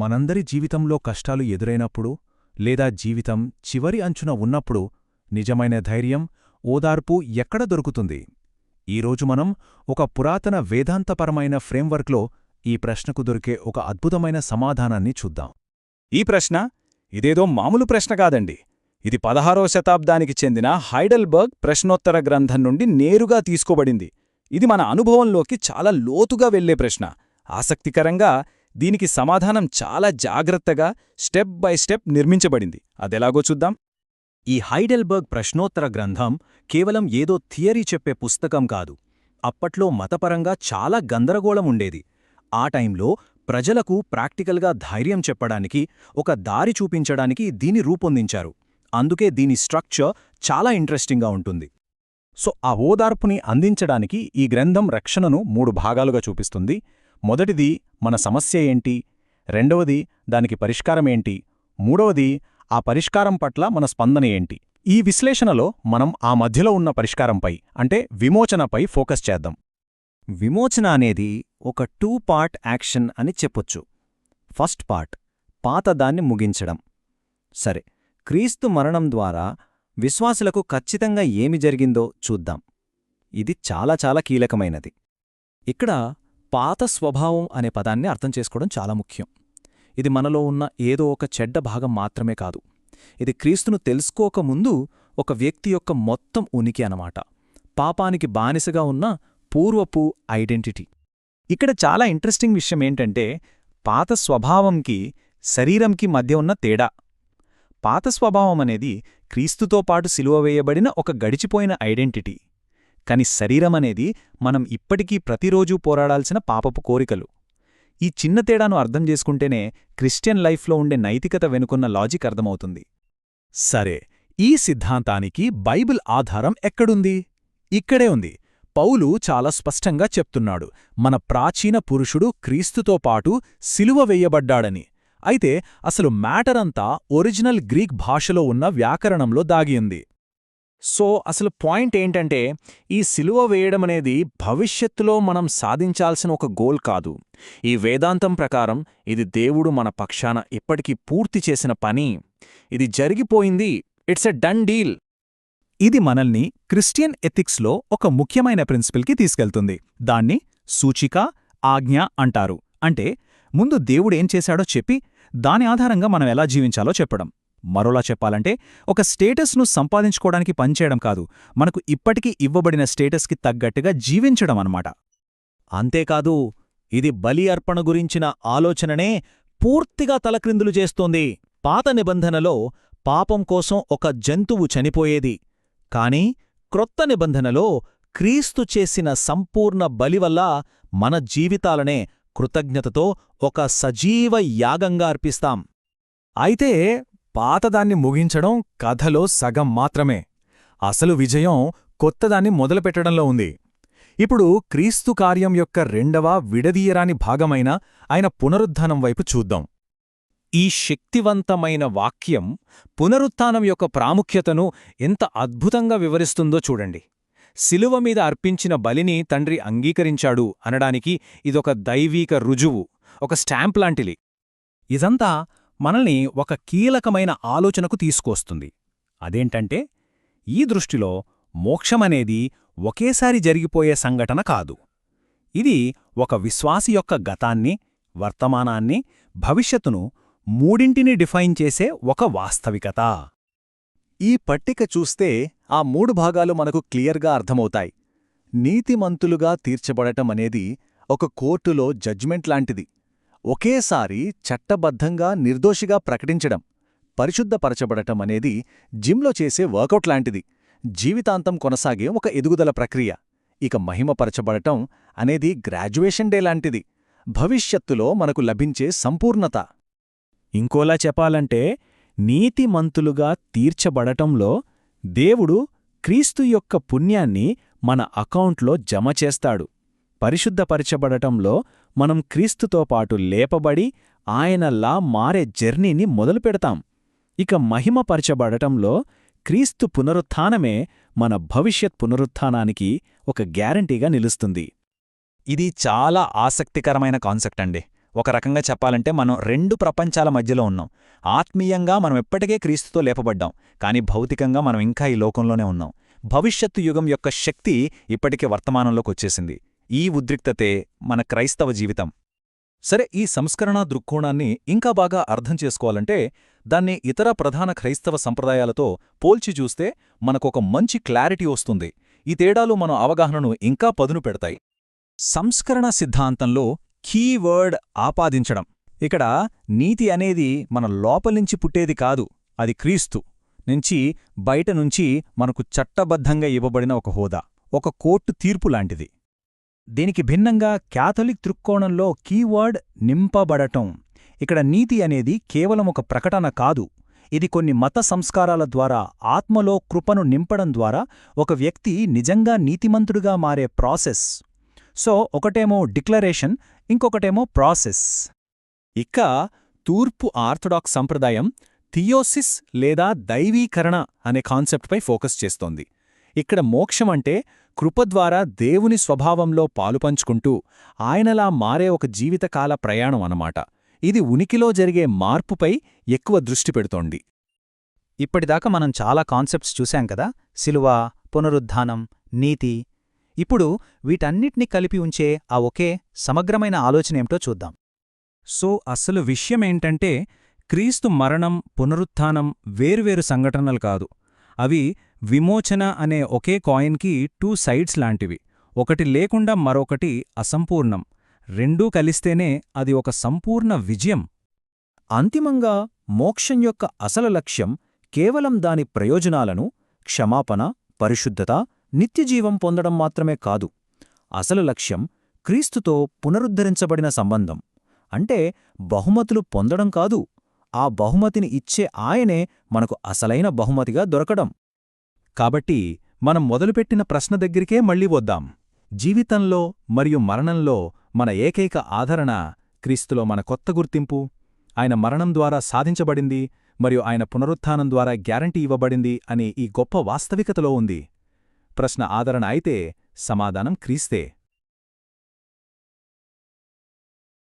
మనందరి జీవితంలో కష్టాలు ఎదురైనప్పుడు లేదా జీవితం చివరి అంచున ఉన్నప్పుడు నిజమైన ధైర్యం ఓదార్పు ఎక్కడ దొరుకుతుంది? ఈరోజు మనం ఒక పురాతన వేదాంతపరమైన ఫ్రేమ్వర్క్లో ఈ ప్రశ్నకు దొరికే ఒక అద్భుతమైన సమాధానాన్ని చూద్దాం. ఈ ప్రశ్న ఇదేదో మామూలు ప్రశ్న కాదండి. ఇది పదహారో శతాబ్దానికి చెందిన హైడల్బర్గ్ ప్రశ్నోత్తర గ్రంథం నుండి నేరుగా తీసుకోబడింది. ఇది మన అనుభవంలోకి చాలా లోతుగా వెళ్ళే ప్రశ్న. ఆసక్తికరంగా దీనికి సమాధానం చాలా జాగ్రత్తగా స్టెప్ బై స్టెప్ నిర్మించబడింది. అదెలాగో చూద్దాం. ఈ హైడెల్బర్గ్ ప్రశ్నోత్తర గ్రంథం కేవలం ఏదో థియరీ చెప్పే పుస్తకం కాదు. అప్పట్లో మతపరంగా చాలా గందరగోళం ఉండేది. ఆ టైంలో ప్రజలకు ప్రాక్టికల్గా ధైర్యం చెప్పడానికి ఒక దారి చూపించడానికి దీని రూపొందించారు. అందుకే దీని స్ట్రక్చర్ చాలా ఇంట్రెస్టింగ్గా ఉంటుంది. సో ఆ ఓదార్పుని అందించడానికి ఈ గ్రంథం రక్షణను మూడు భాగాలుగా చూపిస్తుంది. మొదటిది మన సమస్య ఏంటి? రెండవది దానికి పరిష్కారమేంటి మూడవది ఆ పరిష్కారం పట్ల మన స్పందన ఏంటి? ఈ విశ్లేషణలో మనం ఆ మధ్యలో ఉన్న పరిష్కారంపై అంటే విమోచనపై ఫోకస్ చేద్దాం. విమోచన అనేది ఒక టూ పార్ట్ యాక్షన్ అని చెప్పొచ్చు. ఫస్ట్ పార్ట్ పాతదాన్ని ముగించడం. సరే క్రీస్తు మరణం ద్వారా విశ్వాసులకు ఖచ్చితంగా ఏమి జరిగిందో చూద్దాం. ఇది చాలా చాలా కీలకమైనది. ఇక్కడ పాత స్వభావం అనే పదాన్ని అర్థం చేసుకోవడం చాలా ముఖ్యం. ఇది మనలో ఉన్న ఏదో ఒక చెడ్డ భాగం మాత్రమే కాదు. ఇది క్రీస్తును తెలుసుకోకముందు ఒక వ్యక్తి యొక్క మొత్తం ఉనికి అనమాట పాపానికి బానిసగా ఉన్న పూర్వపు ఐడెంటిటీ. ఇక్కడ చాలా ఇంట్రెస్టింగ్ విషయం ఏంటంటే పాత స్వభావంకి శరీరంకి మధ్య ఉన్న తేడా. పాత స్వభావం అనేది క్రీస్తుతో పాటు సిలువ వేయబడిన ఒక గడిచిపోయిన ఐడెంటిటీ. కాని శరీరమనేది మనం ఇప్పటికీ ప్రతిరోజూ పోరాడాల్సిన పాపపు కోరికలు. ఈ చిన్న తేడాను అర్థం చేసుకుంటేనే క్రిస్టియన్ లైఫ్లో ఉండే నైతికత వెనుకున్న లాజిక్ అర్థమవుతుంది. సరే ఈ సిద్ధాంతానికి బైబిల్ ఆధారం ఎక్కడుంది? ఇక్కడే ఉంది. పౌలు చాలా స్పష్టంగా చెప్తున్నాడు మన ప్రాచీన పురుషుడు క్రీస్తుతో పాటు సిలువ వెయ్యబడ్డాడని అయితే అసలు మ్యాటరంతా ఒరిజినల్ గ్రీక్ భాషలో ఉన్న వ్యాకరణంలో దాగియుంది సో అసలు పాయింట్ ఏంటంటే ఈ సిలువ వేయడం అనేది భవిష్యత్తులో మనం సాధించాల్సిన ఒక గోల్ కాదు. ఈ వేదాంతం ప్రకారం ఇది దేవుడు మన పక్షాన ఇప్పటికీ పూర్తి చేసిన పని. ఇది జరిగిపోయింది. It's a done deal. ఇది మనల్ని క్రిస్టియన్ ఎథిక్స్లో ఒక ముఖ్యమైన ప్రిన్సిపల్కి తీసుకెళ్తుంది. దాన్ని సూచిక ఆజ్ఞ అంటారు. అంటే ముందు దేవుడేం చేశాడో చెప్పి దాని ఆధారంగా మనం ఎలా జీవించాలో చెప్పడం. మరోలా చెప్పాలంటే ఒక స్టేటస్ను సంపాదించుకోవడానికి పనిచేయడం కాదు మనకు ఇప్పటికీ ఇవ్వబడిన స్టేటస్కి తగ్గట్టుగా జీవించడం అన్నమాట. అంతేకాదు ఇది బలి అర్పణ గురించిన ఆలోచననే పూర్తిగా తలక్రిందులు చేస్తోంది. పాత నిబంధనలో పాపం కోసం ఒక జంతువు చనిపోయేది కాని క్రొత్త నిబంధనలో క్రీస్తు చేసిన సంపూర్ణ బలి వల్ల మన జీవితాలనే కృతజ్ఞతతో ఒక సజీవ యాగంగా అర్పిస్తాం. అయితే పాతదాన్ని ముగించడం కథలో సగం మాత్రమే. అసలు విజయం కొత్తదాన్ని మొదలుపెట్టడంలో ఉంది. ఇప్పుడు క్రీస్తు కార్యం యొక్క రెండవ విడదీయరాని భాగమైన ఆయన పునరుద్ధానం వైపు చూద్దాం. ఈ శక్తివంతమైన వాక్యం పునరుత్థానం యొక్క ప్రాముఖ్యతను ఎంత అద్భుతంగా వివరిస్తుందో చూడండి. శిలువ మీద అర్పించిన బలిని తండ్రి అంగీకరించాడు అనడానికి ఇదొక దైవీక రుజువు ఒక స్టాంప్ లాంటిది. ఇదంతా మనల్ని ఒక కీలకమైన ఆలోచనకు తీసుకొస్తుంది అదేంటంటే ఈ దృష్టిలో మోక్షమనేది ఒకేసారి జరిగిపోయే సంఘటన కాదు. ఇది ఒక విశ్వాసి యొక్క గతాన్ని వర్తమానాన్ని భవిష్యత్తును మూడింటిని డిఫైన్ చేసే ఒక వాస్తవికత. ఈ పట్టిక చూస్తే ఆ మూడు భాగాలు మనకు క్లియర్గా అర్థమవుతాయి. నీతిమంతులుగా తీర్చబడటం అనేది ఒక కోర్టులో జడ్జిమెంట్ లాంటిది. ఒకేసారి చట్టబద్ధంగా నిర్దోషిగా ప్రకటించడం పరిశుద్ధపరచబడటం అనేది జిమ్లో చేసే వర్కౌట్ లాంటిది. జీవితాంతం కొనసాగే ఒక ఎదుగుదల ప్రక్రియ. ఇక మహిమపరచబడటం అనేది గ్రాడ్యుయేషన్ డే లాంటిది. భవిష్యత్తులో మనకు లభించే సంపూర్ణత. ఇంకోలా చెప్పాలంటే నీతిమంతులుగా తీర్చబడటంలో దేవుడు క్రీస్తు యొక్క పుణ్యాన్ని మన అకౌంట్లో జమ చేస్తాడు. పరిశుద్ధపరచబడటంలో మనం క్రీస్తుతో పాటు లేపబడి ఆయనలా మారే జర్నీని మొదలుపెడతాం ఇక మహిమపరచబడటంలో క్రీస్తు పునరుత్థానమే మన భవిష్యత్ పునరుత్థానానికి ఒక గ్యారంటీగా నిలుస్తుంది. ఇది చాలా ఆసక్తికరమైన కాన్సెప్ట్ అండి. ఒక రకంగా చెప్పాలంటే మనం రెండు ప్రపంచాల మధ్యలో ఉన్నాం. ఆత్మీయంగా మనం ఎప్పటికే క్రీస్తుతో లేపబడ్డాం కానీ భౌతికంగా మనం ఇంకా ఈ లోకంలోనే ఉన్నాం. భవిష్యత్తు యుగం యొక్క శక్తి ఇప్పటికే వర్తమానంలోకి వచ్చేసింది. ఈ ఉద్రిక్తతే మన క్రైస్తవ జీవితం. సరే ఈ సంస్కరణ దృక్కోణాన్ని ఇంకా బాగా అర్థం చేసుకోవాలంటే దాన్ని ఇతర ప్రధాన క్రైస్తవ సంప్రదాయాలతో పోల్చి చూస్తే మనకొక మంచి క్లారిటీ వస్తుంది. ఈ తేడాలు మన అవగాహనను ఇంకా పదును పెడతాయి. సంస్కరణ సిద్ధాంతంలో కీవర్డ్ ఆపాదించడం. ఇక్కడ నీతి అనేది మన లోపలించి పుట్టేది కాదు అది క్రీస్తు నుంచి బయట నుంచి మనకు చట్టబద్ధంగా ఇవ్వబడిన ఒక హోదా ఒక కోర్టు తీర్పు లాంటిది. దీనికి భిన్నంగా క్యాథలిక్ దృక్కోణంలో కీవర్డ్ నింపబడటం. ఇక్కడ నీతి అనేది కేవలం ఒక ప్రకటన కాదు. ఇది కొన్ని మత సంస్కారాల ద్వారా ఆత్మలో కృపను నింపడం ద్వారా ఒక వ్యక్తి నిజంగా నీతిమంతుడుగా మారే ప్రాసెస్. సో ఒకటేమో డిక్లరేషన్ ఇంకొకటేమో ప్రాసెస్. ఇక తూర్పు ఆర్థడాక్స్ సంప్రదాయం థియోసిస్ లేదా దైవీకరణ అనే కాన్సెప్ట్పై ఫోకస్ చేస్తోంది. ఇక్కడ మోక్షమంటే కృపద్వారా కృప ద్వారా దేవుని స్వభావంలో పాలుపంచుకుంటూ ఆయనలా మారే ఒక జీవితకాల ప్రయాణం అన్నమాట. ఇది ఉనికిలో జరిగే మార్పుపై ఎక్కువ దృష్టి పెడుతోంది. ఇప్పటిదాకా మనం చాలా కాన్సెప్ట్స్ చూశాం కదా? శిలువ పునరుద్ధానం నీతి. ఇప్పుడు వీటన్నిటినీ కలిపి ఉంచే ఆ ఒకే సమగ్రమైన ఆలోచనేమిటో చూద్దాం. సో అసలు విషయమేంటంటే క్రీస్తు మరణం పునరుత్థానం వేర్వేరు సంఘటనలు కాదు. అవి విమోచన అనే ఒకే కాయిన్కి టూ సైడ్స్ లాంటివి. ఒకటి లేకుండా మరొకటి అసంపూర్ణం. రెండూ కలిస్తేనే అది ఒక సంపూర్ణ విజయం. అంతిమంగా మోక్షం యొక్క అసలు లక్ష్యం కేవలం దాని ప్రయోజనాలను క్షమాపణ పరిశుద్ధత నిత్యజీవం పొందడం మాత్రమే కాదు. అసలు లక్ష్యం క్రీస్తుతో పునరుద్ధరించబడిన సంబంధం. అంటే బహుమతులు పొందడం కాదు. ఆ బహుమతిని ఇచ్చే ఆయనే మనకు అసలైన బహుమతిగా దొరకడం. కాబట్టి మనం మొదలుపెట్టిన ప్రశ్న దగ్గరికే మళ్ళీ వద్దాం. జీవితంలో మరియు మరణంలో మన ఏకైక ఆదరణ క్రీస్తులో మన కొత్త గుర్తింపు. ఆయన మరణం ద్వారా సాధించబడింది మరియు ఆయన పునరుత్థానం ద్వారా గ్యారంటీ ఇవ్వబడింది అనే ఈ గొప్ప వాస్తవికతలో ఉంది. ప్రశ్న ఆదరణ అయితే సమాధానం క్రీస్తే.